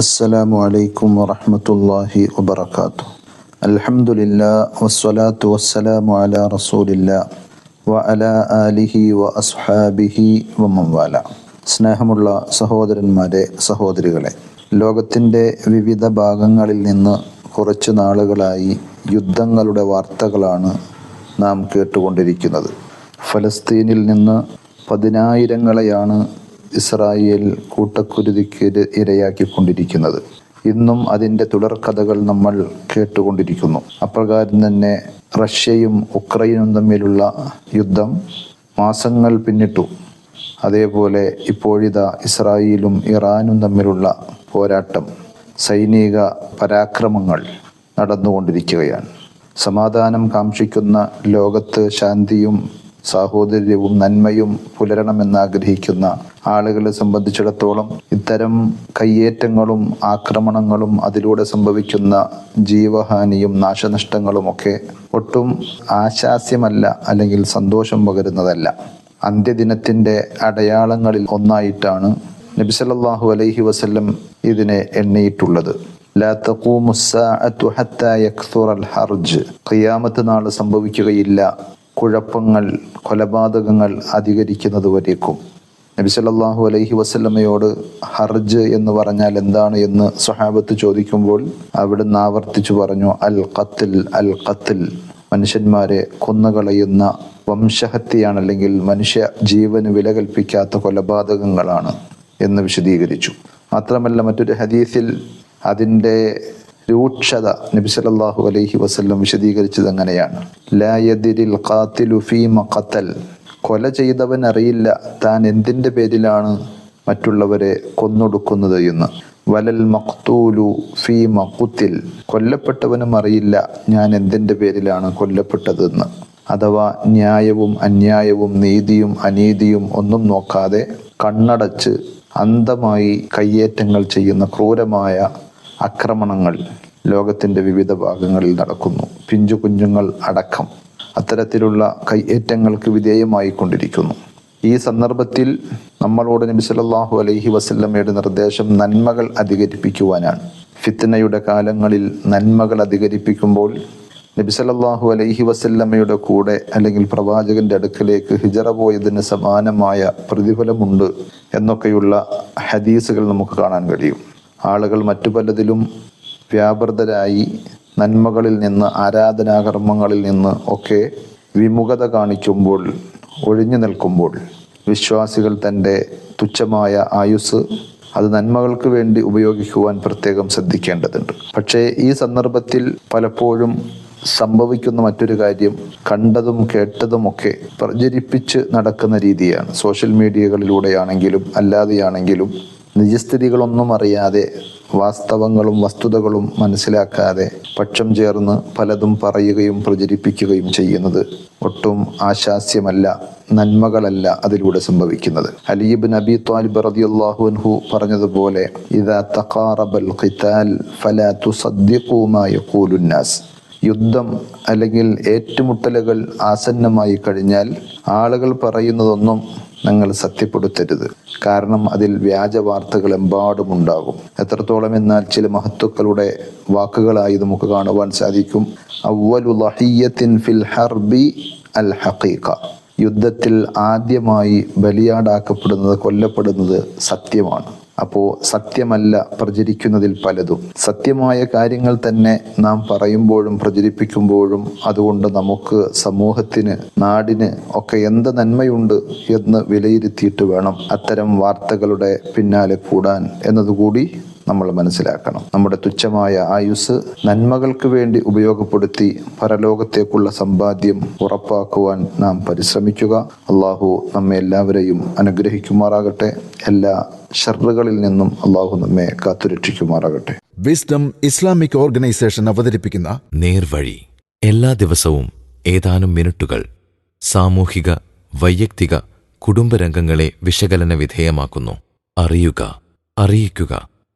അസ്സലാമു അലൈക്കും വറഹ്മത്തുള്ളാഹി വബർക്കാത്തു അൽഹംദുലില്ലാ വസ്സലാത്തു വസ്സലാമു അലാ റസൂലില്ല വഅലാ ആലിഹി വഅസ്ഹാബിഹി വമൻ വമംവാല സ്നേഹമുള്ള സഹോദരന്മാരെ സഹോദരികളെ ലോകത്തിന്റെ വിവിധ ഭാഗങ്ങളിൽ നിന്ന് കുറച്ച് നാളുകളായി യുദ്ധങ്ങളുടെ വാർത്തകളാണ് നാം കേട്ടുകൊണ്ടിരിക്കുന്നത്. ഫലസ്തീനിൽ നിന്ന് പതിനായിരങ്ങളെയാണ് ഇസ്രായേൽ കൂട്ടക്കുരുതിക്ക് ഇര- ഇരയാക്കിക്കൊണ്ടിരിക്കുന്നത്. ഇന്നും അതിന്റെ തുടർക്കഥകൾ നമ്മൾ കേട്ടുകൊണ്ടിരിക്കുന്നു. അപ്രകാരം തന്നെ റഷ്യയും ഉക്രൈനും തമ്മിലുള്ള യുദ്ധം മാസങ്ങൾ പിന്നിട്ടു. അതേപോലെ ഇപ്പോഴിതാ ഇസ്രായേലും ഇറാനും തമ്മിലുള്ള പോരാട്ടം സൈനിക പരാക്രമങ്ങൾ നടന്നുകൊണ്ടിരിക്കുകയാണ്. സമാധാനം കാക്ഷിക്കുന്ന ലോകത്ത് ശാന്തിയും സാഹോദര്യവും നന്മയും പുലരണമെന്ന് ആഗ്രഹിക്കുന്ന ആളുകളെ സംബന്ധിച്ചിടത്തോളം ഇത്തരം കയ്യേറ്റങ്ങളും ആക്രമണങ്ങളും അതിലൂടെ സംഭവിക്കുന്ന ജീവഹാനിയും നാശനഷ്ടങ്ങളുമൊക്കെ ഒട്ടും ആശാസ്യമല്ല അല്ലെങ്കിൽ സന്തോഷം പകരുന്നതല്ല. അന്ത്യദിനത്തിന്റെ അടയാളങ്ങളിൽ ഒന്നായിട്ടാണ് നബി സല്ലല്ലാഹു അലൈഹി വസല്ലം ഇതിനെ എണ്ണിയിട്ടുള്ളത്. ഖിയാമത്ത് നാൾ സംഭവിക്കുകയില്ല. കുഴപ്പങ്ങൾ കൊലപാതകങ്ങൾ അധികരിക്കുന്നത് വരേക്കും നബി സല്ലാഹു അലൈഹി വസ്ലമയോട് ഹർജ് എന്ന് പറഞ്ഞാൽ എന്താണ് എന്ന് സ്വഹാബത്ത് ചോദിക്കുമ്പോൾ അവിടുന്ന് ആവർത്തിച്ചു പറഞ്ഞു അൽ ഖത്തിൽ അൽ ഖത്തിൽ. മനുഷ്യന്മാരെ കൊന്നുകളയുന്ന വംശഹത്യയാണ് അല്ലെങ്കിൽ മനുഷ്യ ജീവന് വില കൽപ്പിക്കാത്ത കൊലപാതകങ്ങളാണ് എന്ന് വിശദീകരിച്ചു. മാത്രമല്ല മറ്റൊരു ഹദീസിൽ അതിന്റെ രൂക്ഷത നബി സല്ലല്ലാഹു അലൈഹി വസല്ലം വിശദീകരിച്ചത് അങ്ങനെയാണ്. ലാ യദിരിൽ ഖാതിലു ഫീമ ഖതൽ കൊല ചെയ്തവൻ അറിയില്ല താൻ എന്തിന്റെ പേരിലാണ് മറ്റുള്ളവരെ കൊന്നൊടുക്കുന്നത് എന്ന്. വലൽ മഖ്തൂലു ഫീ മഖുത്തിൽ കൊല്ലപ്പെട്ടവനും അറിയില്ല ഞാൻ എന്തിന്റെ പേരിലാണ് കൊല്ലപ്പെട്ടതെന്ന്. അഥവാ ന്യായവും അന്യായവും നീതിയും അനീതിയും ഒന്നും നോക്കാതെ കണ്ണടച്ച് അന്ധമായി കയ്യേറ്റങ്ങൾ ചെയ്യുന്ന ക്രൂരമായ ആക്രമണങ്ങൾ ലോകത്തിന്റെ വിവിധ ഭാഗങ്ങളിൽ നടക്കുന്നു. പിഞ്ചു കുഞ്ഞുങ്ങൾ അടക്കം അത്തരത്തിലുള്ള കയ്യേറ്റങ്ങൾക്ക് വിധേയമായി കൊണ്ടിരിക്കുന്നു ഈ സന്ദർഭത്തിൽ നമ്മളോട് നബി സല്ലല്ലാഹു അലൈഹി വസല്ലമ്മയുടെ നിർദ്ദേശം നന്മകൾ അധികരിപ്പിക്കുവാനാണ്. ഫിത്തനയുടെ കാലങ്ങളിൽ നന്മകൾ അധികരിപ്പിക്കുമ്പോൾ നബി സല്ലല്ലാഹു അലൈഹി വസല്ലമ്മയുടെ കൂടെ അല്ലെങ്കിൽ പ്രവാചകന്റെ അടുക്കലേക്ക് ഹിജറ പോയതിന് സമാനമായ പ്രതിഫലമുണ്ട് എന്നൊക്കെയുള്ള ഹദീസുകൾ നമുക്ക് കാണാൻ കഴിയും. ആളുകൾ മറ്റു പലതിലും വ്യാപൃതരായി നന്മകളിൽ നിന്ന് ആരാധനാകർമ്മങ്ങളിൽ നിന്ന് ഒക്കെ വിമുഖത കാണിക്കുമ്പോൾ ഒഴിഞ്ഞു നിൽക്കുമ്പോൾ വിശ്വാസികൾ തന്റെ തുച്ഛമായ ആയുസ് അത് നന്മകൾക്ക് വേണ്ടി ഉപയോഗിക്കുവാൻ പ്രത്യേകം ശ്രദ്ധിക്കേണ്ടതുണ്ട്. പക്ഷേ ഈ സന്ദർഭത്തിൽ പലപ്പോഴും സംഭവിക്കുന്ന മറ്റൊരു കാര്യം കണ്ടതും കേട്ടതുമൊക്കെ പ്രചരിപ്പിച്ച് നടക്കുന്ന രീതിയാണ്. സോഷ്യൽ മീഡിയകളിലൂടെയാണെങ്കിലും അല്ലാതെയാണെങ്കിലും നിജസ്ഥിതികളൊന്നും അറിയാതെ വാസ്തവങ്ങളും വസ്തുതകളും മനസ്സിലാക്കാതെ പക്ഷം ചേർന്ന് പലതും പറയുകയും പ്രചരിപ്പിക്കുകയും ചെയ്യുന്നത് ഒട്ടും ആശാസ്യമല്ല നന്മകളല്ല അതിലൂടെ സംഭവിക്കുന്നത്. അലീബ് നബി ത്വാലിബ് റതി പറഞ്ഞതുപോലെ ഫലാ യുദ്ധം അല്ലെങ്കിൽ ഏറ്റുമുട്ടലുകൾ ആസന്നമായി കഴിഞ്ഞാൽ ആളുകൾ പറയുന്നതൊന്നും നിങ്ങൾ സത്യപ്പെടുത്തരുത്. കാരണം അതിൽ വ്യാജ വാർത്തകൾ എമ്പാടും ഉണ്ടാകും. എത്രത്തോളം എന്നാൽ ചില മഹത്തുക്കളുടെ വാക്കുകളായി നമുക്ക് കാണുവാൻ സാധിക്കും. അവ്വലു ലഹിയ്യത്തിൻ ഫിൽ ഹർബി അൽ ഹഖീഖ. യുദ്ധത്തിൽ ആദ്യമായി ബലിയാടാക്കപ്പെടുന്നത് കൊല്ലപ്പെടുന്നത് സത്യമാണ്. അപ്പോൾ സത്യമല്ല പ്രചരിക്കുന്നതിൽ പലതും. സത്യമായ കാര്യങ്ങൾ തന്നെ നാം പറയുമ്പോഴും പ്രചരിപ്പിക്കുമ്പോഴും അതുകൊണ്ട് നമുക്ക് സമൂഹത്തിന് നാടിന് ഒക്കെ എന്ത് നന്മയുണ്ട് എന്ന് വിലയിരുത്തിയിട്ട് വേണം അത്തരം വാർത്തകളുടെ പിന്നാലെ കൂടാൻ. എന്നതുകൂടി നമ്മൾ മനസ്സിലാക്കണം. നമ്മുടെ തുച്ഛമായ ആയുസ് നന്മകൾക്ക് വേണ്ടി ഉപയോഗപ്പെടുത്തി പരലോകത്തേക്കുള്ള സമ്പാദ്യം ഉറപ്പാക്കുവാൻ നാം പരിശ്രമിക്കുക. അള്ളാഹു നമ്മെ എല്ലാവരെയും അനുഗ്രഹിക്കുമാറാകട്ടെ. എല്ലാ ഷർറുകളിൽ നിന്നും അള്ളാഹു നമ്മെ കാത്തുരക്ഷിക്കുമാറാകട്ടെ. വിസ്ഡം ഇസ്ലാമിക് ഓർഗനൈസേഷൻ അവതരിപ്പിക്കുന്ന നേർവഴി. എല്ലാ ദിവസവും ഏതാനും മിനിറ്റുകൾ സാമൂഹിക വൈയക്തിക കുടുംബരംഗങ്ങളെ വിശകലന വിധേയമാക്കുന്നു. അറിയുക അറിയിക്കുക.